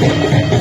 Sir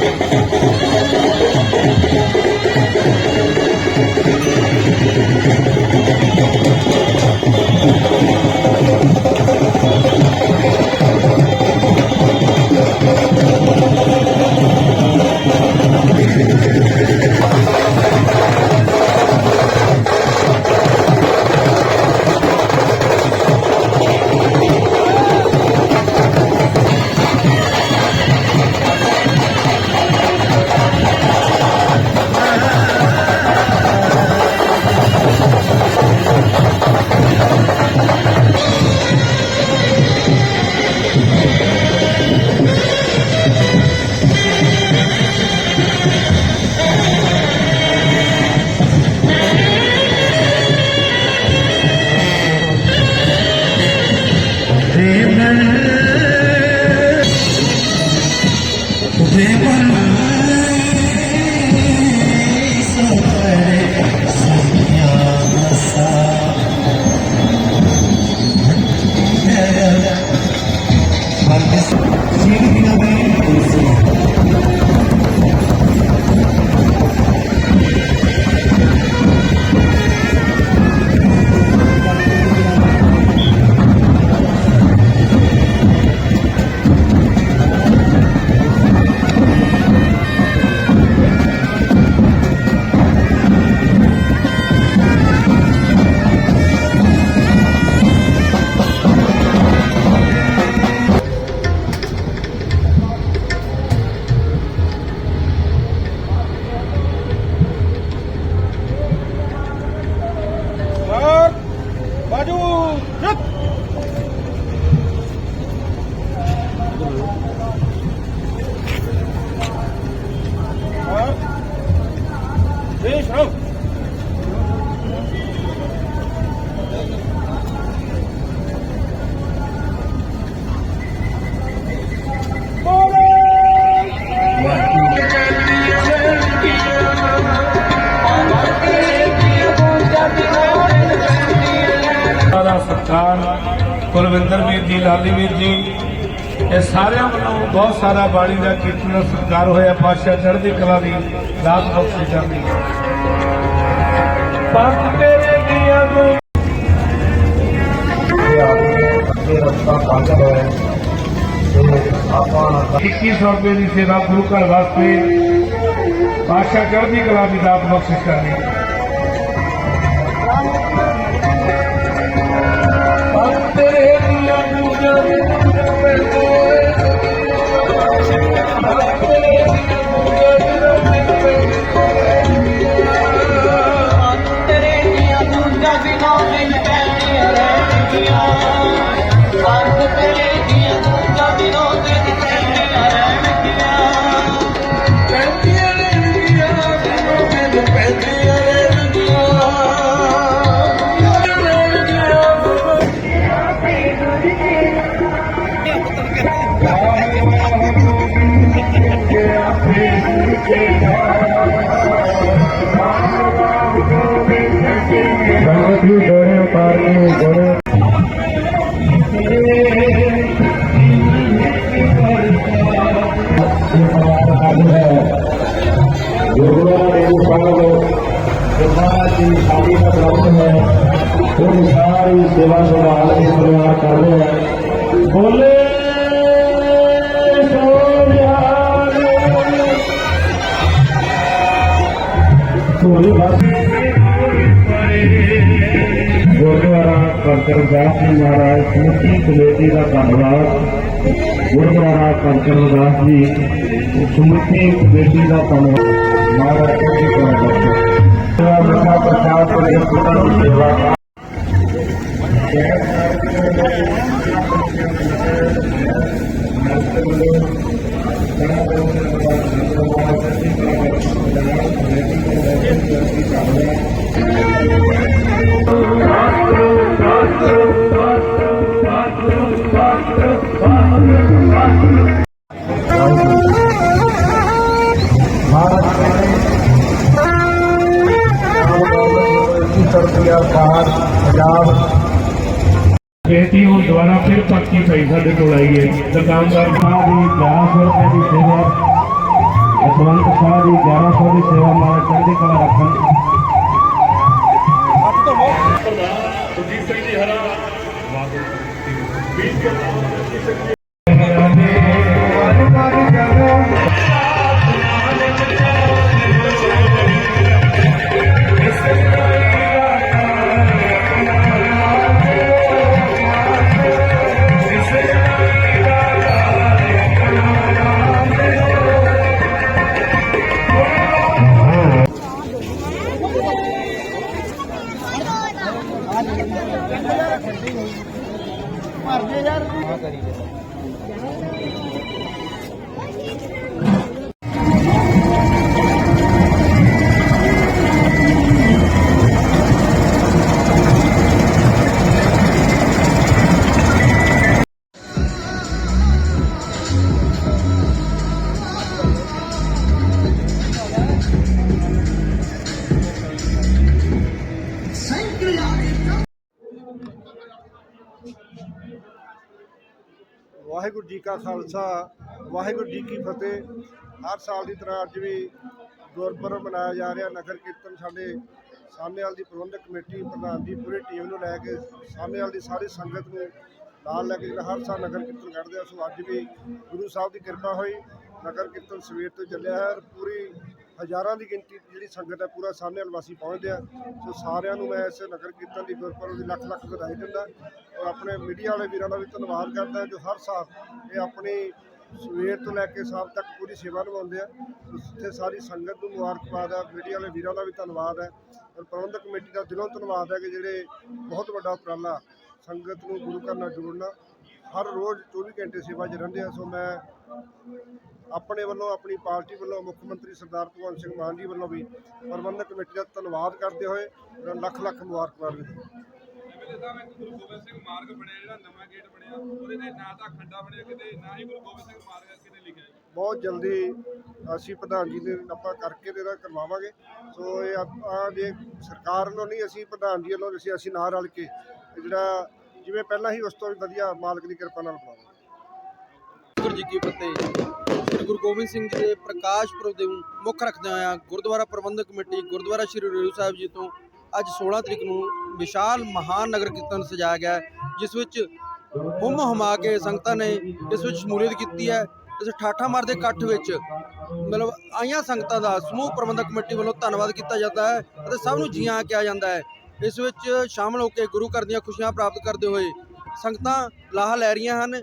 ਸਤਿਕਾਰ ਕੁਲਵਿੰਦਰ ਵੀਰ ਜੀ, ਲਾਲੀ ਵੀਰ ਜੀ, ਇਹ ਸਾਰਿਆਂ ਵੱਲੋਂ ਬਹੁਤ ਸਾਰਾ ਬਾਣੀ ਦਾ ਕੀਰਤਨ ਸਤਿਕਾਰ ਹੋਇਆ, ਪਾਤਸ਼ਾਹ ਚੜ੍ਹਦੀ ਕਲਾ ਦੀ ਦਾਤ ਬਖਸ਼ੀ ਜਾਂਦੀ ਪੰਜ ਤੇਰੇ ਦੀਆਂ ਨੂੰ ਆਪਾਂ 2100 ਰੁਪਏ ਦੀ ਸੇਵਾ ਗੁਰੂ ਘਰ ਵਾਸਤੇ ਪਾਤਸ਼ਾਹ ਚੜ੍ਹਦੀ ਕਲਾ ਦੀ ਦਾਤ ਬਖਸ਼ਿਸ਼ ਕਰਨੀ। ਦੂਜਾਂ ਦੇ ਕੰਕਰਦਾਸ ਜੀ ਮਹਾਰਾਜ ਸਮੁੱਚੀ ਕਮੇਟੀ ਦਾ ਧੰਨਵਾਦ। ਗੁਰਦੁਆਰਾ ਕੰਕਰਦਾਸ ਜੀ, ਸਮੁੱਚੀ ਕਮੇਟੀ ਦਾ ਧੰਨਵਾਦ। ਮਹਾਰਾਜ ਜੀ ਦਾ ਧੰਨਵਾਦ। ਮਿੱਠਾ ਪ੍ਰਸ਼ਾਦ ਤੇ ਪੁੱਤਾਂ ਦੀ ਸੇਵਾ ਤਰਪੀਆ ਦੁਕਾਨਦਾਰ ਸਾਹਿਬ ਦੀ 10 ਰੁਪਏ ਦੀ ਸੇਵਾ ਜਸਵੰਤ ਸ਼ਾਹ ਦੀ 1100 ਦੀ ਸੇਵਾ ਮਾਲ ਚੜ੍ਹਦੀ ਕਲਾ ਰੱਖਣ। ਹੱਥ ਤੋਂ ਮੋਹ ਸੁਰਜੀਤ ਸਿੰਘ ਜੀ ਹਰਾ। યાર ਵਾਹਿਗੁਰੂ ਜੀ ਕਾ ਖਾਲਸਾ, ਵਾਹਿਗੁਰੂ ਜੀ ਕੀ ਫਤਿਹ। ਹਰ ਸਾਲ ਦੀ ਤਰ੍ਹਾਂ ਅੱਜ ਵੀ ਗੁਰਪੁਰਬ ਮਨਾਇਆ ਜਾ ਰਿਹਾ। ਨਗਰ ਕੀਰਤਨ ਸਾਡੇ ਸਾਹਮਣੇਵਾਲ ਦੀ ਪ੍ਰਬੰਧਕ ਕਮੇਟੀ ਪ੍ਰਧਾਨ ਦੀ ਪੂਰੀ ਟੀਮ ਨੂੰ ਲੈ ਕੇ ਸਾਹਮਣੇਵਾਲ ਦੀ ਸਾਰੀ ਸੰਗਤ ਨੂੰ ਨਾਲ ਲੈ ਕੇ ਜਿਹੜਾ ਹਰ ਸਾਲ ਨਗਰ ਕੀਰਤਨ ਕੱਢਦੇ ਆ, ਸੋ ਅੱਜ ਵੀ ਗੁਰੂ ਸਾਹਿਬ ਦੀ ਕਿਰਪਾ ਹੋਈ। ਨਗਰ ਕੀਰਤਨ ਸਵੇਰ ਤੋਂ ਚੱਲਿਆ ਹੈ ਔਰ ਪੂਰੀ ਹਜ਼ਾਰਾਂ ਦੀ ਗਿਣਤੀ ਜਿਹੜੀ ਸੰਗਤ ਹੈ, ਪੂਰਾ ਸਾਹਮਣੇ ਵਾਸੀ ਪਹੁੰਚਦੇ ਆ। ਸੋ ਸਾਰਿਆਂ ਨੂੰ ਮੈਂ ਇਸ ਨਗਰ ਕੀਰਤਨ ਦੀ ਗੁਰਪੁਰਬ ਦੀ ਲੱਖ ਲੱਖ ਵਧਾਈ ਦਿੰਦਾ। ਔਰ ਆਪਣੇ ਮੀਡੀਆ ਵਾਲੇ ਵੀਰਾਂ ਦਾ ਵੀ ਧੰਨਵਾਦ ਕਰਦਾ, ਜੋ ਹਰ ਸਾਲ ਇਹ ਆਪਣੀ ਸਵੇਰ ਤੋਂ ਲੈ ਕੇ ਸ਼ਾਮ ਤੱਕ ਪੂਰੀ ਸੇਵਾ ਨਿਭਾਉਂਦੇ ਆ। ਉੱਥੇ ਸਾਰੀ ਸੰਗਤ ਨੂੰ ਮੁਬਾਰਕਬਾਦ ਹੈ ਮੀਡੀਆ ਵਾਲੇ ਵੀਰਾਂ ਦਾ ਵੀ ਧੰਨਵਾਦ ਹੈ। ਔਰ ਪ੍ਰਬੰਧਕ ਕਮੇਟੀ ਦਾ ਦਿਲੋਂ ਧੰਨਵਾਦ ਹੈ ਕਿ ਜਿਹੜੇ ਬਹੁਤ ਵੱਡਾ ਉਪਰਾਲਾ ਸੰਗਤ ਨੂੰ ਗੁਰੂ ਘਰ ਨਾਲ ਜੋੜਨਾ ਹਰ ਰੋਜ਼ 24 ਘੰਟੇ ਸੇਵਾ 'ਚ ਰਹਿੰਦੇ ਆ ਸੋ ਮੈਂ ਆਪਣੇ ਵੱਲੋਂ ਆਪਣੀ ਪਾਰਟੀ ਵੱਲੋਂ ਮੁੱਖ ਮੰਤਰੀ ਸਰਦਾਰ ਭਗਵੰਤ ਸਿੰਘ ਮਾਨ ਜੀ ਵੱਲੋਂ ਵੀ ਪ੍ਰਬੰਧਕ ਕਮੇਟੀ ਦਾ ਧੰਨਵਾਦ ਕਰਦੇ ਹੋਏ ਨੂੰ ਲੱਖ ਲੱਖ ਮੁਬਾਰਕਬਾਦ ਵੀ ਤਾਂ ਮੈਂ ਗੁਰੂ ਗੋਬਿੰਦ ਸਿੰਘ ਮਾਰਗ ਬਣਿਆ ਜਿਹੜਾ ਨਵਾਂ ਗੇਟ ਬਣਿਆ ਉਹਦੇ ਤੇ ਨਾ ਤਾਂ ਖੰਡਾ ਬਣਿਆ ਕਿਤੇ ਨਾ ਹੀ ਗੁਰੂ ਗੋਬਿੰਦ ਸਿੰਘ ਮਾਰਗ ਕਿਤੇ ਲਿਖਿਆ ਬਹੁਤ ਜਲਦੀ ਅਸੀਂ ਪ੍ਰਧਾਨ ਜੀ ਦੇ ਆਪਾਂ ਕਰਕੇ ਤੇ ਇਹਦਾ ਕਰਵਾਵਾਂਗੇ। ਸੋ ਇਹ ਆਪਾਂ ਜੇ ਸਰਕਾਰ ਵੱਲੋਂ ਨਹੀਂ ਅਸੀਂ ਪ੍ਰਧਾਨ ਜੀ ਵੱਲੋਂ ਅਸੀਂ ਅਸੀਂ ਨਾਲ ਰਲ ਕੇ ਜਿਹੜਾ ਜਿਵੇਂ ਪਹਿਲਾਂ ਹੀ ਉਸ ਤੋਂ ਵੀ ਵਧੀਆ ਮਾਲਕ ਦੀ ਕਿਰਪਾ ਨਾਲ ਬਣਾਵਾਂਗੇ ਵਾਹਿਗੁਰੂ ਜੀ ਕੀ ਫਤਿਹ। ਸ੍ਰੀ ਗੁਰੂ ਗੋਬਿੰਦ ਸਿੰਘ ਜੀ ਦੇ ਪ੍ਰਕਾਸ਼ ਪੁਰਬ ਦੇ ਮੁੱਖ ਰੱਖਦੇ ਹੋਇਆ ਗੁਰਦੁਆਰਾ ਪ੍ਰਬੰਧਕ ਕਮੇਟੀ, ਗੁਰਦੁਆਰਾ ਸ੍ਰੀ ਰੇਰੂ ਸਾਹਿਬ ਜੀ ਤੋਂ ਅੱਜ 16 ਤਰੀਕ ਨੂੰ ਵਿਸ਼ਾਲ ਮਹਾਨ ਨਗਰ ਕੀਰਤਨ ਸਜਾਇਆ ਗਿਆ ਜਿਸ ਵਿੱਚ ਹੁੰਮ ਹਮਾ ਕੇ ਸੰਗਤਾਂ ਨੇ ਇਸ ਵਿੱਚ ਸ਼ਮੂਲੀਅਤ ਕੀਤੀ ਹੈ। ਇਸ ਠਾਠਾ ਮਾਰਦੇ ਇਕੱਠ ਵਿੱਚ ਮਤਲਬ ਆਈਆਂ ਸੰਗਤਾਂ ਦਾ ਸਮੂਹ ਪ੍ਰਬੰਧਕ ਕਮੇਟੀ ਵੱਲੋਂ ਧੰਨਵਾਦ ਕੀਤਾ ਜਾਂਦਾ ਹੈ ਅਤੇ ਸਭ ਨੂੰ ਜੀਆਂ ਕਿਹਾ ਜਾਂਦਾ ਹੈ। ਇਸ ਵਿੱਚ ਸ਼ਾਮਲ ਹੋ ਕੇ ਗੁਰੂ ਘਰ ਦੀਆਂ ਖੁਸ਼ੀਆਂ ਪ੍ਰਾਪਤ ਕਰਦੇ ਹੋਏ ਸੰਗਤਾਂ ਲਾਹਾ ਲੈ ਰਹੀਆਂ ਹਨ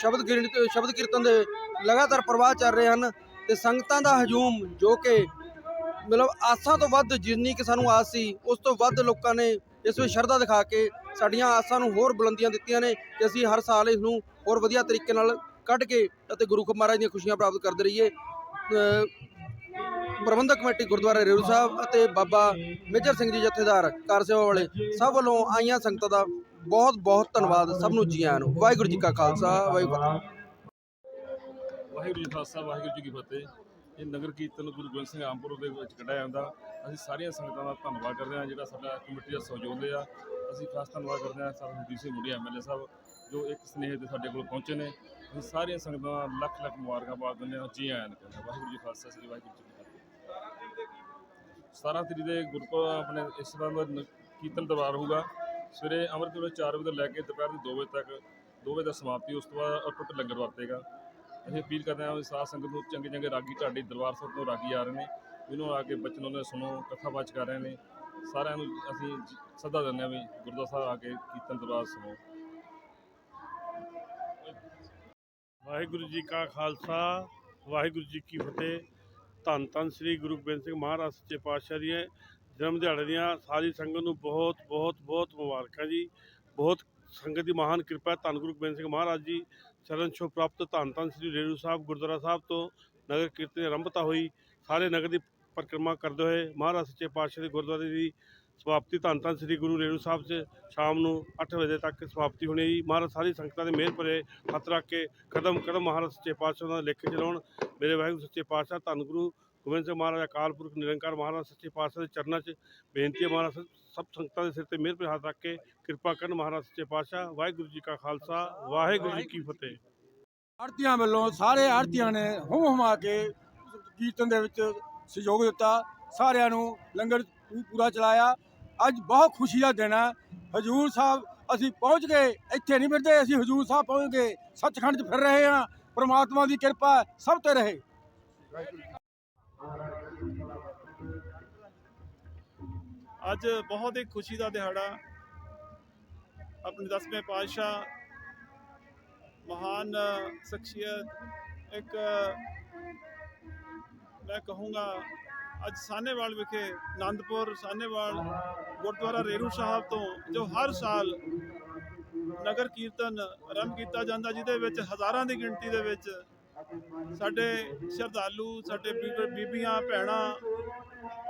ਸ਼ਬਦ ਕੀਰਤਨ ਸ਼ਬਦ ਕੀਰਤਨ ਦੇ ਲਗਾਤਾਰ ਪ੍ਰਵਾਹ ਚੱਲ ਰਹੇ ਹਨ, ਤੇ ਸੰਗਤਾਂ ਦਾ ਹਜੂਮ ਜੋ ਕਿ ਮਤਲਬ ਆਸਾਂ ਤੋਂ ਵੱਧ ਜਿੰਨੀ ਕਿ ਸਾਨੂੰ ਆਸ ਸੀ, ਉਸ ਤੋਂ ਵੱਧ ਲੋਕਾਂ ਨੇ ਇਸ ਵਿੱਚ ਸ਼ਰਧਾ ਦਿਖਾ ਕੇ ਸਾਡੀਆਂ ਆਸਾਂ ਨੂੰ ਹੋਰ ਬੁਲੰਦੀਆਂ ਦਿੱਤੀਆਂ ਨੇ ਕਿ ਅਸੀਂ ਹਰ ਸਾਲ ਇਸ ਨੂੰ ਹੋਰ ਵਧੀਆ ਤਰੀਕੇ ਨਾਲ ਕੱਢ ਕੇ ਅਤੇ ਗੁਰੂ ਮਹਾਰਾਜ ਦੀਆਂ ਖੁਸ਼ੀਆਂ ਪ੍ਰਾਪਤ ਕਰਦੇ ਰਹੀਏ। ਪ੍ਰਬੰਧਕ ਕਮੇਟੀ ਗੁਰਦੁਆਰਾ ਰੇਰੂ ਸਾਹਿਬ ਅਤੇ ਬਾਬਾ ਮੇਜਰ ਸਿੰਘ ਜੀ ਜਥੇਦਾਰ ਕਾਰ ਸੇਵਾ ਵਾਲੇ ਸਭ ਵੱਲੋਂ ਆਈਆਂ ਸੰਗਤਾਂ ਦਾ ਬਹੁਤ ਬਹੁਤ ਧੰਨਵਾਦ ਸਭ ਨੂੰ ਜੀ ਆਇਆਂ ਨੂੰ। ਵਾਹਿਗੁਰੂ ਜੀ ਕਾ ਖਾਲਸਾ, ਵਾਹਿਗੁਰੂ ਵਾਹਿਗੁਰੂ ਜੀ ਖਾਲਸਾ, ਵਾਹਿਗੁਰੂ ਜੀ ਕੀ ਫਤਿਹ। ਇਹ ਨਗਰ ਕੀਰਤਨ ਗੁਰੂ ਗੋਬਿੰਦ ਸਿੰਘ ਆਮਪੁਰ ਦੇ ਵਿੱਚ ਕੱਢਿਆ ਜਾਂਦਾ। ਅਸੀਂ ਸਾਰੀਆਂ ਸੰਗਤਾਂ ਦਾ ਧੰਨਵਾਦ ਕਰਦੇ ਹਾਂ, ਜਿਹੜਾ ਸਾਡਾ ਕਮੇਟੀ ਦਾ ਸਹਿਯੋਗ ਲਿਆ ਅਸੀਂ ਖਾਸ ਧੰਨਵਾਦ ਕਰਦੇ ਹਾਂ ਸਰ ਹਰਦੀਪ ਸਿੰਘ ਮੁੰਡੀ ਐਮਐਲਏ ਸਾਹਿਬ, ਜੋ ਇੱਕ ਸਨੇਹ ਦੇ ਸਾਡੇ ਕੋਲ ਪਹੁੰਚੇ ਨੇ। ਅਸੀਂ ਸਾਰੀਆਂ ਸੰਗਤਾਂ ਦਾ ਲੱਖ ਲੱਖ ਮੁਬਾਰਕਾਂ ਬਾਦ ਦਿੰਦੇ ਹਾਂ, ਜੀ ਆਇਆਂ ਨੂੰ। ਕਹਿੰਦੇ ਵਾਹਿਗੁਰੂ ਜੀ ਖਾਲਸਾ, ਸ੍ਰੀ ਵਾਹਿਗੁਰੂ ਜੀ 17 ਤਰੀਕ ਦੇ ਗੁਰਪੁਰਬ ਆਪਣੇ ਇਸ ਤਰ੍ਹਾਂ ਦਾ ਕੀਰਤਨ ਦਰਬਾਰ ਹੋਊਗਾ। ਸਵੇਰੇ ਅੰਮ੍ਰਿਤ ਵੇਲੇ 4 ਵਜੇ ਤੋਂ ਲੈ ਕੇ ਦੁਪਹਿਰ ਦੇ 2 ਵਜੇ ਤੱਕ 2 ਵਜੇ ਦਾ ਸਮਾਪਤੀ, ਉਸ ਤੋਂ ਬਾਅਦ ਅਟੁੱਟ ਲੰਗਰ ਵਰਤੇਗਾ। ਅਸੀਂ ਅਪੀਲ ਕਰਦੇ ਹਾਂ ਵੀ ਸਾਧ ਸੰਗਤ ਨੂੰ ਚੰਗੇ ਚੰਗੇ ਰਾਗੀ ਢਾਡੀ ਦਰਬਾਰ ਸਾਹਿਬ ਤੋਂ ਰਾਗੀ ਆ ਰਹੇ ਨੇ ਇਹਨੂੰ ਆ ਕੇ ਬਚਨ ਉਹਨਾਂ ਸੁਣੋ, ਕਥਾ ਬਾਚ ਕਰ ਰਹੇ ਨੇ। ਸਾਰਿਆਂ ਨੂੰ ਅਸੀਂ ਸੱਦਾ ਦਿੰਦੇ ਹਾਂ ਵੀ ਗੁਰਦੁਆਰਾ ਸਾਹਿਬ ਆ ਕੇ ਕੀਰਤਨ ਦਰਬਾਰ ਸੁਣੋ। ਵਾਹਿਗੁਰੂ ਜੀ ਕਾ ਖਾਲਸਾ, ਵਾਹਿਗੁਰੂ ਜੀ ਕੀ ਫਤਿਹ। ਧੰਨ ਧੰਨ ਸ੍ਰੀ ਗੁਰੂ ਗੋਬਿੰਦ ਸਿੰਘ ਮਹਾਰਾਜ ਸੱਚੇ ਪਾਤਸ਼ਾਹ ਦੀਆਂ ਜਨਮ ਦਿਹਾੜੇ ਦੀਆਂ ਸਾਰੀ ਸੰਗਤ ਨੂੰ ਬਹੁਤ ਬਹੁਤ ਬਹੁਤ ਮੁਬਾਰਕਾਂ ਜੀ। ਬਹੁਤ ਸੰਗਤ ਦੀ ਮਹਾਨ ਕਿਰਪਾ ਧੰਨ ਗੁਰੂ ਗੋਬਿੰਦ ਸਿੰਘ ਮਹਾਰਾਜ ਜੀ, ਚਰਨ ਛੋਹ ਪ੍ਰਾਪਤ ਧੰਨ ਧੰਨ ਸ੍ਰੀ ਰੇਰੂ ਸਾਹਿਬ, ਗੁਰਦੁਆਰਾ ਸਾਹਿਬ ਤੋਂ ਨਗਰ ਕੀਰਤਨ ਦੀ ਆਰੰਭਤਾ ਹੋਈ। ਸਾਰੇ ਨਗਰ ਦੀ ਪਰਿਕਰਮਾ ਕਰਦੇ ਹੋਏ ਮਹਾਰਾਜ ਸੱਚੇ ਪਾਤਸ਼ਾਹ ਦੇ ਗੁਰਦੁਆਰੇ ਦੀ ਸਮਾਪਤੀ ਧੰਨ ਧੰਨ ਸ੍ਰੀ ਗੁਰੂ ਰੇਣੂ ਸਾਹਿਬ 'ਚ ਸ਼ਾਮ ਨੂੰ 8 ਵਜੇ ਤੱਕ ਸਮਾਪਤੀ ਹੋਣੀ ਜੀ। ਮਹਾਰਾਜ, ਸਾਰੀ ਸੰਗਤਾਂ ਦੇ ਮਿਹਰ ਭਰੇ ਹੱਥ ਰੱਖ ਕੇ ਕਦਮ ਕਦਮ ਮਹਾਰਾਜ ਸੱਚੇ ਪਾਤਸ਼ਾਹ ਦਾ ਲਿਖ ਚਲਾਉਣ। ਮੇਰੇ ਵਾਹਿਗੁਰੂ ਸੱਚੇ ਪਾਤਸ਼ਾਹ, ਧੰਨ ਗੁਰੂ ਗੋਬਿੰਦ ਸਿੰਘ ਮਹਾਰਾਜ, ਅਕਾਲ ਪੁਰਖ, ਨਿਰੰਕਾਰ ਮਹਾਰਾਜ ਸੱਚੇ ਪਾਤਸ਼ਾਹ ਦੇ ਚਰਨਾਂ 'ਚ ਬੇਨਤੀ ਹੈ ਮਹਾਰਾਜ, ਸਭ ਸੰਗਤਾਂ ਦੇ ਸਿਰ ਤੇ ਮਿਹਰ ਭਰੇ ਹੱਥ ਰੱਖ ਕੇ ਕਿਰਪਾ ਕਰਨ ਮਹਾਰਾਜ ਸੱਚੇ ਪਾਤਸ਼ਾਹ। ਵਾਹਿਗੁਰੂ ਜੀ ਕਾ ਖਾਲਸਾ, ਵਾਹਿਗੁਰੂ ਜੀ ਕੀ ਫਤਿਹ। ਆੜਤੀਆਂ ਵੱਲੋਂ ਸਾਰੇ ਆੜਤੀਆਂ ਨੇ ਹੁੰਮ ਹੁਮਾ ਕੇ ਕੀਰਤਨ ਦੇ ਵਿੱਚ ਸਹਿਯੋਗ ਦਿੱਤਾ। ਸਾਰਿਆਂ ਨੂੰ ਲੰਗਰ ਪੂਰਾ ਚਲਾਇਆ। ਅੱਜ ਬਹੁਤ ਖੁਸ਼ੀ ਦਾ ਦਿਨ ਹੈ। ਹਜੂਰ ਸਾਹਿਬ, ਅਸੀਂ ਪਹੁੰਚ ਗਏ, ਇੱਥੇ ਨਹੀਂ ਮਿਲਦੇ, ਅਸੀਂ ਹਜੂਰ ਸਾਹਿਬ ਪਹੁੰਚ ਗਏ। ਸੱਚਖੰਡ 'ਚ ਫਿਰ ਰਹੇ ਹਾਂ। ਪ੍ਰਮਾਤਮਾ ਦੀ ਕਿਰਪਾ ਸਭ ਤੇ ਰਹੇ। ਅੱਜ ਬਹੁਤ ਹੀ ਖੁਸ਼ੀ ਦਾ ਦਿਹਾੜਾ। ਆਪਣੇ ਦਸਵੇਂ ਪਾਤਸ਼ਾਹ ਮਹਾਨ ਸ਼ਖਸੀਅਤ, ਇੱਕ ਮੈਂ ਕਹੂੰਗਾ ਅੱਜ ਸਾਨੇਵਾਲ ਵਿਖੇ ਆਨੰਦਪੁਰ ਸਾਨੇਵਾਲ ਗੁਰਦੁਆਰਾ ਰੇਰੂ ਸਾਹਿਬ ਤੋਂ ਜੋ ਹਰ ਸਾਲ ਨਗਰ ਕੀਰਤਨ ਆਰੰਭ ਕੀਤਾ ਜਾਂਦਾ, ਜਿਹਦੇ ਵਿੱਚ ਹਜ਼ਾਰਾਂ ਦੀ ਗਿਣਤੀ ਦੇ ਵਿੱਚ ਸਾਡੇ ਸ਼ਰਧਾਲੂ, ਸਾਡੇ ਬੀਬ- ਬੀਬੀਆਂ, ਭੈਣਾਂ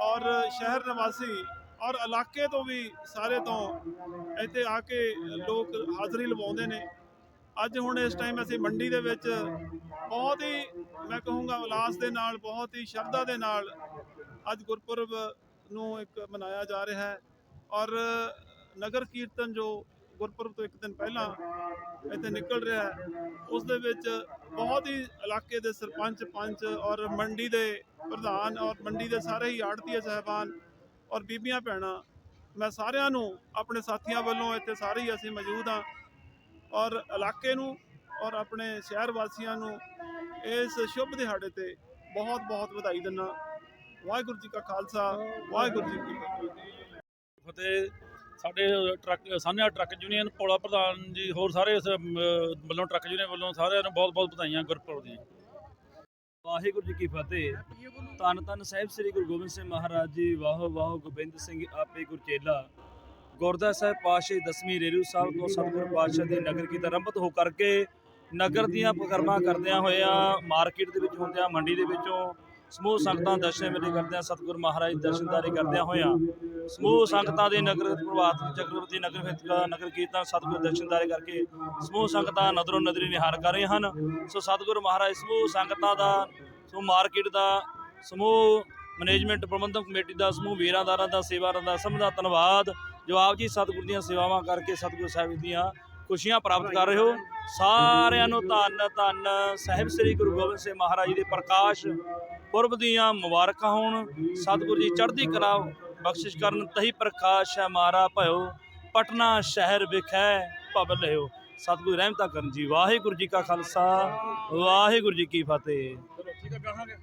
ਔਰ ਸ਼ਹਿਰ ਨਿਵਾਸੀ ਔਰ ਇਲਾਕੇ ਤੋਂ ਵੀ ਸਾਰੇ ਤੋਂ ਇੱਥੇ ਆ ਕੇ ਲੋਕ ਹਾਜ਼ਰੀ ਲਵਾਉਂਦੇ ਨੇ। ਅੱਜ ਹੁਣ ਇਸ ਟਾਈਮ ਅਸੀਂ ਮੰਡੀ ਦੇ ਵਿੱਚ ਬਹੁਤ ਹੀ, ਮੈਂ ਕਹੂੰਗਾ, ਉਲਾਸ ਦੇ ਨਾਲ, ਬਹੁਤ ਹੀ ਸ਼ਰਧਾ ਦੇ ਨਾਲ ਅੱਜ ਗੁਰਪੁਰਬ ਨੂੰ ਇੱਕ ਮਨਾਇਆ ਜਾ ਰਿਹਾ ਹੈ ਔਰ ਨਗਰ ਕੀਰਤਨ ਜੋ ਗੁਰਪੁਰਬ ਤੋਂ ਇੱਕ ਦਿਨ ਪਹਿਲਾਂ ਇੱਥੇ ਨਿਕਲ ਰਿਹਾ ਹੈ, ਉਸ ਦੇ ਵਿੱਚ ਬਹੁਤ ਹੀ ਇਲਾਕੇ ਦੇ ਸਰਪੰਚ, ਪੰਚ ਔਰ ਮੰਡੀ ਦੇ ਪ੍ਰਧਾਨ ਔਰ ਮੰਡੀ ਦੇ ਸਾਰੇ ਹੀ ਆੜਤੀਏ ਸਾਹਿਬਾਨ ਔਰ ਬੀਬੀਆਂ ਭੈਣਾਂ, ਮੈਂ ਸਾਰਿਆਂ ਨੂੰ ਆਪਣੇ ਸਾਥੀਆਂ ਵੱਲੋਂ ਇੱਥੇ ਸਾਰੇ ਹੀ ਅਸੀਂ ਮੌਜੂਦ ਹਾਂ ਔਰ ਇਲਾਕੇ ਨੂੰ ਔਰ ਆਪਣੇ ਸ਼ਹਿਰ ਵਾਸੀਆਂ ਨੂੰ ਇਸ ਸ਼ੁਭ ਦਿਹਾੜੇ ਤੇ ਬਹੁਤ ਬਹੁਤ ਵਧਾਈ ਦਿੰਦਾ ਵਾਹਿਗੁਰੂ ਜੀ ਕਾ ਖਾਲਸਾ ਵਾਹਿਗੁਰੂ ਜੀ ਕੀ ਫਤਿਹ। ਫਤਿਹ। ਸਾਡੇ ਟਰੱਕ ਸਾਨਿਆ ਟਰੱਕ ਯੂਨੀਅਨ ਭੋਲਾ ਪ੍ਰਧਾਨ ਜੀ ਹੋਰ ਸਾਰੇ ਇਸ ਅਮ, ਵੱਲੋਂ ਟਰੱਕ ਯੂਨੀਅਨ ਵੱਲੋਂ ਸਾਰਿਆਂ ਨੂੰ ਬਹੁਤ ਬਹੁਤ ਵਧਾਈਆਂ ਗੁਰਪੁਰਬ ਦੀਆਂ। ਵਾਹਿਗੁਰੂ ਜੀ ਕੀ ਫਤਿਹ। ਧੰਨ ਧੰਨ ਸਾਹਿਬ ਸ੍ਰੀ ਗੁਰੂ ਗੋਬਿੰਦ ਸਿੰਘ ਮਹਾਰਾਜ ਜੀ ਵਾਹ ਵਾਹ ਗੋਬਿੰਦ ਸਿੰਘ ਆਪੇ ਗੁਰਚੇਲਾ। ਗੁਰਦਾ ਸਾਹਿਬ ਪਾਤਸ਼ਾਹ ਦਸਵੀਂ ਰੇਰੂ ਸਾਹਿਬ ਤੋਂ ਸਤਿਗੁਰੂ ਪਾਤਸ਼ਾਹ ਦੀ ਨਗਰ ਕੀ ਆਰੰਭਤ ਹੋ ਕਰਕੇ ਨਗਰ ਦੀਆਂ ਪਕਰਮਾਂ ਕਰਦਿਆਂ ਹੋਇਆਂ ਮਾਰਕੀਟ ਦੇ ਵਿੱਚ ਹੁੰਦਿਆਂ ਮੰਡੀ ਦੇ ਵਿੱਚੋਂ ਸਮੂਹ ਸੰਗਤਾਂ ਦਰਸ਼ਨ ਮੇਲੇ ਕਰਦਿਆਂ ਸਤਿਗੁਰੂ ਮਹਾਰਾਜ ਦੀ ਦਰਸ਼ਨਦਾਰੀ ਕਰਦਿਆਂ ਹੋਇਆਂ ਸਮੂਹ ਸੰਗਤਾਂ ਦੇ ਨਗਰ ਪ੍ਰਭਾਤ ਚੱਕਰਵਰਤੀ ਨਗਰ ਵਿੱਚ ਨਗਰ ਕੀਰਤਨ, ਸਤਿਗੁਰੂ ਦਰਸ਼ਨਦਾਰੀ ਕਰਕੇ ਸਮੂਹ ਸੰਗਤਾਂ ਨਦਰੋਂ ਨਦਰੀ ਨਿਹਾਰ ਕਰ ਰਹੇ ਹਨ। ਸੋ ਸਤਿਗੁਰੂ ਮਹਾਰਾਜ, ਸਮੂਹ ਸੰਗਤਾਂ ਦਾ, ਸਮੂਹ ਮਾਰਕੀਟ ਦਾ, ਸਮੂਹ ਮੈਨੇਜਮੈਂਟ ਪ੍ਰਬੰਧਕ ਕਮੇਟੀ ਦਾ, ਸਮੂਹ ਵੀਰਾਂਦਾਰਾਂ ਦਾ, ਸੇਵਾਦਾਰਾਂ ਦਾ, ਸਭ ਦਾ ਧੰਨਵਾਦ। ਜੋ ਆਪ ਜੀ ਸਤਿਗੁਰ ਦੀਆਂ ਸੇਵਾਵਾਂ ਕਰਕੇ ਸਤਿਗੁਰੂ ਸਾਹਿਬ ਦੀਆਂ ਖੁਸ਼ੀਆਂ ਪ੍ਰਾਪਤ ਕਰ ਰਹੇ ਹੋ। ਸਾਰਿਆਂ ਨੂੰ ਧੰਨ ਧੰਨ। ਸਾਹਿਬ ਸ੍ਰੀ ਗੁਰੂ ਗੋਬਿੰਦ ਸਿੰਘ ਮਹਾਰਾਜ ਜੀ ਦੇ ਪ੍ਰਕਾਸ਼ ਪੁਰਬ ਦੀਆਂ ਮੁਬਾਰਕਾਂ ਹੋਣ। ਸਤਿਗੁਰੂ ਜੀ ਚੜ੍ਹਦੀ ਕਲਾ ਬਖਸ਼ਿਸ਼ ਕਰਨ। ਤਹੀ ਪ੍ਰਕਾਸ਼ ਹੈ ਮਾਰਾ ਭਇਓ, ਪਟਨਾ ਸ਼ਹਿਰ ਵਿਖੈ ਭਵ ਲਿਓ। ਸਤਿਗੁਰੂ ਰਹਿਮਤਾ ਕਰਨ ਜੀ। ਵਾਹਿਗੁਰੂ ਜੀ ਕਾ ਖਾਲਸਾ, ਵਾਹਿਗੁਰੂ ਜੀ ਕੀ ਫਤਿਹ। ਚਲੋ ਠੀਕ ਹੈ, ਕਹਾਂਗੇ।